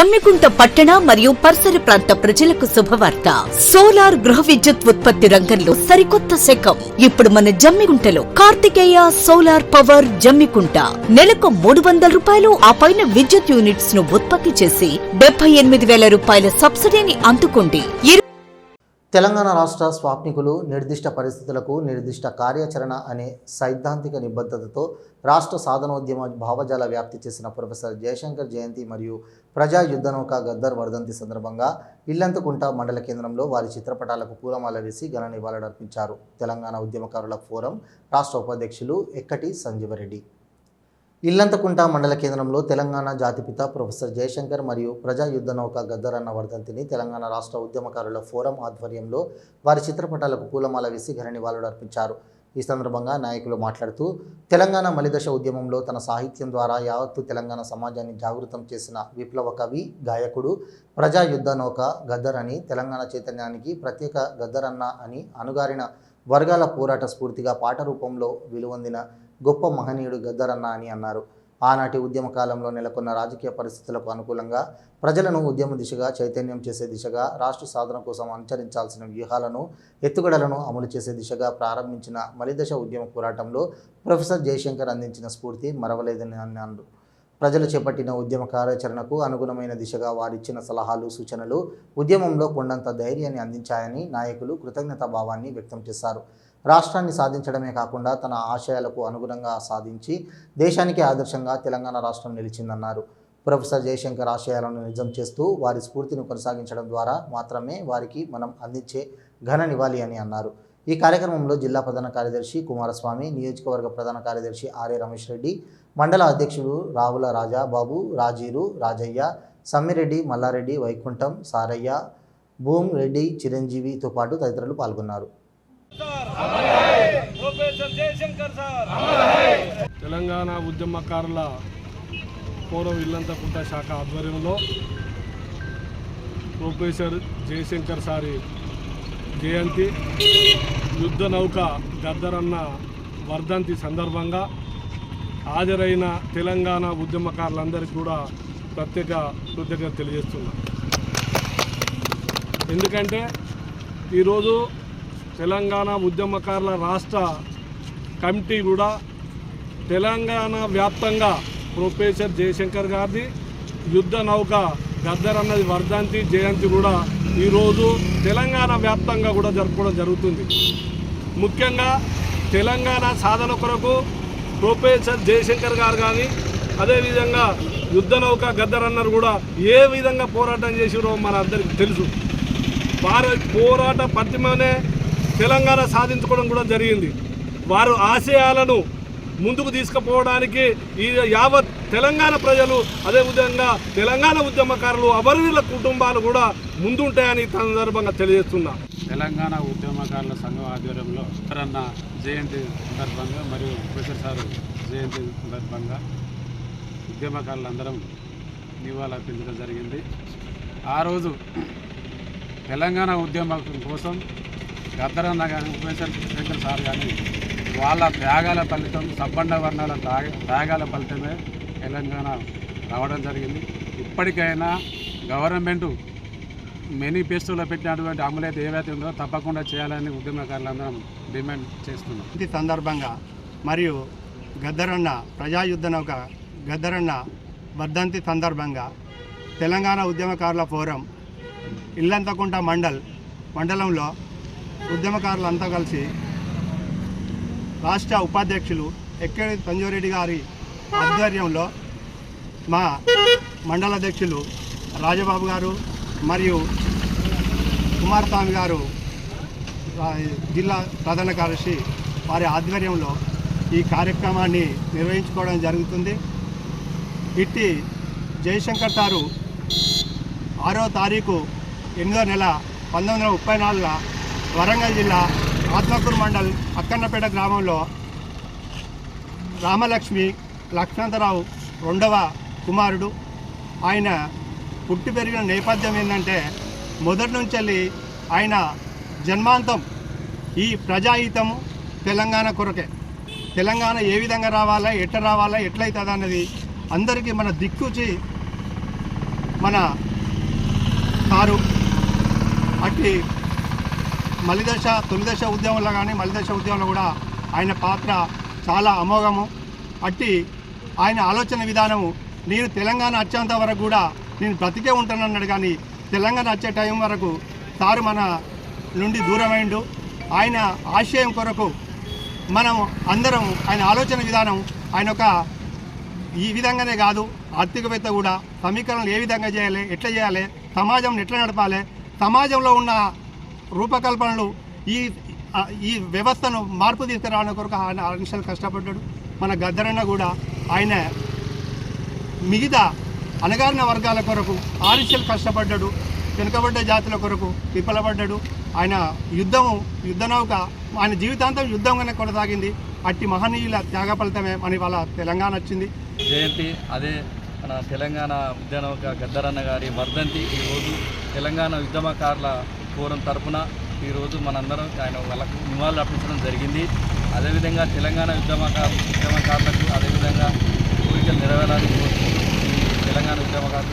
జమ్మికుంట పట్టణ మరియు పరిసర ప్రాంత ప్రజలకు శుభవార్త. సోలార్ గృహ విద్యుత్ ఉత్పత్తి రంగంలో సరికొత్త శకం. ఇప్పుడు మన జమ్మికుంటలో కార్తికేయ సోలార్ పవర్ జమ్మికుంట. నెలకు మూడు వందల రూపాయలు ఆ పైన విద్యుత్ యూనిట్స్ను ఉత్పత్తి చేసి డెబ్బై ఎనిమిది వేల రూపాయల సబ్సిడీని అందుకోండి. తెలంగాణ రాష్ట్ర స్వాప్నికులు నిర్దిష్ట పరిస్థితులకు నిర్దిష్ట కార్యాచరణ అనే సైద్ధాంతిక నిబద్ధతతో రాష్ట్ర సాధనోద్యమ భావజాల వ్యాప్తి చేసిన ప్రొఫెసర్ జయశంకర్ జయంతి మరియు ప్రజా యుద్ధనౌక గద్దర్ వర్ధంతి సందర్భంగా ఇల్లంతకుంట మండల కేంద్రంలో వారి చిత్రపటాలకు పూలమాల వేసి ఘన నివాళులర్పించారు తెలంగాణ ఉద్యమకారుల ఫోరం రాష్ట్ర ఉపాధ్యక్షులు ఎక్కటి సంజీవరెడ్డి. ఇల్లంతకుంట మండల కేంద్రంలో తెలంగాణ జాతిపిత ప్రొఫెసర్ జయశంకర్ మరియు ప్రజా యుద్ధ నౌక అన్న వర్ధంతిని తెలంగాణ రాష్ట్ర ఉద్యమకారుల ఫోరం ఆధ్వర్యంలో వారి చిత్రపటాలకు పూలమాల వేసి ఘన నివాళులర్పించారు ఈ సందర్భంగా నాయకులు మాట్లాడుతూ తెలంగాణ మలిదశ ఉద్యమంలో తన సాహిత్యం ద్వారా యావత్తు తెలంగాణ సమాజాన్ని జాగృతం చేసిన విప్లవ కవి గాయకుడు ప్రజా యుద్ధ నౌక గద్దర్ అని తెలంగాణ చైతన్యానికి ప్రత్యేక గద్దరన్న అని అనుగారిన వర్గాల పోరాట స్ఫూర్తిగా పాట రూపంలో విలువొందిన గొప్ప మహనీయుడు గద్దరన్న అని అన్నారు. ఆనాటి ఉద్యమ కాలంలో నెలకొన్న రాజకీయ పరిస్థితులకు అనుకూలంగా ప్రజలను ఉద్యమ దిశగా చైతన్యం చేసే దిశగా రాష్ట్ర సాధన కోసం అనుసరించాల్సిన వ్యూహాలను ఎత్తుగడలను అమలు చేసే దిశగా ప్రారంభించిన మలిదశ ఉద్యమ పోరాటంలో ప్రొఫెసర్ జయశంకర్ అందించిన స్ఫూర్తి మరవలేదని అన్నారు ప్రజలు చేపట్టిన ఉద్యమ కార్యాచరణకు అనుగుణమైన దిశగా వారిచ్చిన సలహాలు సూచనలు ఉద్యమంలో కొండంత ధైర్యాన్ని అందించాయని నాయకులు కృతజ్ఞతా భావాన్ని వ్యక్తం చేశారు. రాష్ట్రాన్ని సాధించడమే కాకుండా తన ఆశయాలకు అనుగుణంగా సాధించి దేశానికి ఆదర్శంగా తెలంగాణ రాష్ట్రం నిలిచిందన్నారు. ప్రొఫెసర్ జయశంకర్ ఆశయాలను నిజం చేస్తూ వారి స్ఫూర్తిని కొనసాగించడం ద్వారా మాత్రమే వారికి మనం అందించే ఘన నివాళి అని అన్నారు. ఈ కార్యక్రమంలో జిల్లా ప్రధాన కార్యదర్శి కుమారస్వామి నియోజకవర్గ ప్రధాన కార్యదర్శి ఆర్ఏ రమేష్ రెడ్డి మండల అధ్యక్షుడు రావుల రాజా బాబు రాజీరు రాజయ్య సమ్మిరెడ్డి మల్లారెడ్డి వైకుంఠం సారయ్య భూమ్ రెడ్డి చిరంజీవితో పాటు తదితరులు పాల్గొన్నారు. తెలంగాణ ఉద్యమకారుల పూర్వం ఇల్లంతకుంట శాఖ ఆధ్వర్యంలో ప్రొఫెసర్ జయశంకర్ సారి జయంతి యుద్ధ నౌక గద్దరన్న వర్ధంతి సందర్భంగా హాజరైన తెలంగాణ ఉద్యమకారులందరికీ కూడా ప్రత్యేక కృతజ్ఞత తెలియజేస్తున్నా. ఎందుకంటే ఈరోజు తెలంగాణ ఉద్యమకారుల రాష్ట్ర కమిటీ కూడా తెలంగాణ వ్యాప్తంగా ప్రొఫెసర్ జయశంకర్ గారిది యుద్ధ నౌక గద్దర్ అన్నది వర్ధంతి జయంతి కూడా ఈరోజు తెలంగాణ వ్యాప్తంగా కూడా జరుపుకోవడం జరుగుతుంది. ముఖ్యంగా తెలంగాణ సాధన కొరకు ప్రొఫెసర్ జయశంకర్ గారు కానీ అదేవిధంగా యుద్ధ నౌక గద్దర్ అన్నారు కూడా ఏ విధంగా పోరాటం చేసిరో మన అందరికి తెలుసు. వారి పోరాట పట్టిమనే తెలంగాణ సాధించుకోవడం కూడా జరిగింది. వారు ఆశయాలను ముందుకు తీసుకుపోవడానికి ఈ యావత్ తెలంగాణ ప్రజలు అదేవిధంగా తెలంగాణ ఉద్యమకారులు అమరవీరుల కుటుంబాలు కూడా ముందుంటాయని సందర్భంగా తెలియజేస్తున్నా. తెలంగాణ ఉద్యమకారుల సంఘం ఆధ్వర్యంలో అన్న జయంతి సందర్భంగా మరియు ప్రొఫెసర్ సార్ జయంతి సందర్భంగా ఉద్యమకారులందరం నివాళులర్పించడం జరిగింది. ఆ రోజు తెలంగాణ ఉద్యమం కోసం గద్దరన్న కానీ ప్రొఫెసర్ సార్ కానీ వాళ్ళ త్యాగాల ఫలితం సబ్బండ వర్ణాల త్యాగాల ఫలితమే తెలంగాణ రావడం జరిగింది. ఇప్పటికైనా గవర్నమెంట్ మేనిఫెస్టోలో పెట్టినటువంటి అమలైతే ఏవైతే ఉందో తప్పకుండా చేయాలని ఉద్యమకారులందరం డిమాండ్ చేస్తున్నాం. ఇది సందర్భంగా మరియు గద్దరన్న ప్రజాయుద్ధ నౌక గద్దరన్న వర్ధంతి సందర్భంగా తెలంగాణ ఉద్యమకారుల ఫోరం ఇల్లంతకుంట మండల్ మండలంలో ఉద్యమకారులంతా కలిసి రాష్ట్ర ఉపాధ్యక్షులు ఎక్కడి సంజీవరెడ్డి గారి ఆధ్వర్యంలో మా మండల అధ్యక్షులు రాజబాబు గారు మరియు కుమారస్వామి గారు జిల్లా ప్రధాన కార్యదర్శి వారి ఆధ్వర్యంలో ఈ కార్యక్రమాన్ని నిర్వహించుకోవడం జరుగుతుంది. ఇట్టి జయశంకర్ సారు ఆరో తారీఖు ఎనిమిదో నెల పంతొమ్మిది వందల ముప్పై నాలుగులో వరంగల్ జిల్లా ఆత్మకూరు మండల్ అక్కన్నపేట గ్రామంలో రామలక్ష్మి లక్ష్మణరావు రెండవ కుమారుడు. ఆయన పుట్టి పెరిగిన నేపథ్యం ఏంటంటే మొదటి నుంచి ఆయన జన్మాంతం ఈ ప్రజాహితము తెలంగాణ కొరకే. తెలంగాణ ఏ విధంగా రావాలా ఎట్లా రావాలా ఎట్లయితుంది అన్నది అందరికీ మన దిక్కుచి మన కారు అట్టి మలిదశ తొలిదశ ఉద్యమంలో కానీ మలిదశ ఉద్యమంలో కూడా ఆయన పాత్ర చాలా అమోఘము. అట్టి ఆయన ఆలోచన విధానము నేను తెలంగాణ వచ్చేంత వరకు కూడా నేను బ్రతికే ఉంటానన్నాడు కానీ తెలంగాణ వచ్చే టైం వరకు సారు మన నుండి దూరమైండు. ఆయన ఆశయం కొరకు మనం అందరం ఆయన ఆలోచన విధానం ఆయన ఒక ఈ విధంగానే కాదు ఆర్థికవేత్త కూడా సమీకరణలు ఏ విధంగా చేయాలి ఎట్లా చేయాలి సమాజం ఎట్లా నడపాలి సమాజంలో ఉన్న రూపకల్పనలు ఈ ఈ వ్యవస్థను మార్పు తీసుకురావడం కొరకు ఆయన ఆర్నిషాలు కష్టపడ్డాడు. మన గద్దరన్న కూడా ఆయన మిగతా అణగారిన వర్గాల కొరకు ఆర్నిషాలు కష్టపడ్డాడు వెనుకబడ్డ జాతుల కొరకు విఫలపడ్డాడు. ఆయన యుద్ధము యుద్ధ నౌక ఆయన జీవితాంతం యుద్ధంగానే కొనసాగింది. అట్టి మహనీయుల త్యాగ ఫలితమే అని వాళ్ళ తెలంగాణ వచ్చింది. జయంతి అదే మన తెలంగాణ యుద్ధనౌక గద్దరన్న గారి వర్ధంతి ఈరోజు తెలంగాణ ఉద్యమకారుల ఫోరం తరఫున ఈరోజు మనందరం ఆయన వాళ్ళకు నివాళులు అర్పించడం జరిగింది. అదేవిధంగా తెలంగాణ ఉద్యమకారు ఉద్యమకారులకు అదేవిధంగా కోరికలు నెరవేరాలని కోరుకుంటూ తెలంగాణ ఉద్యమకారులు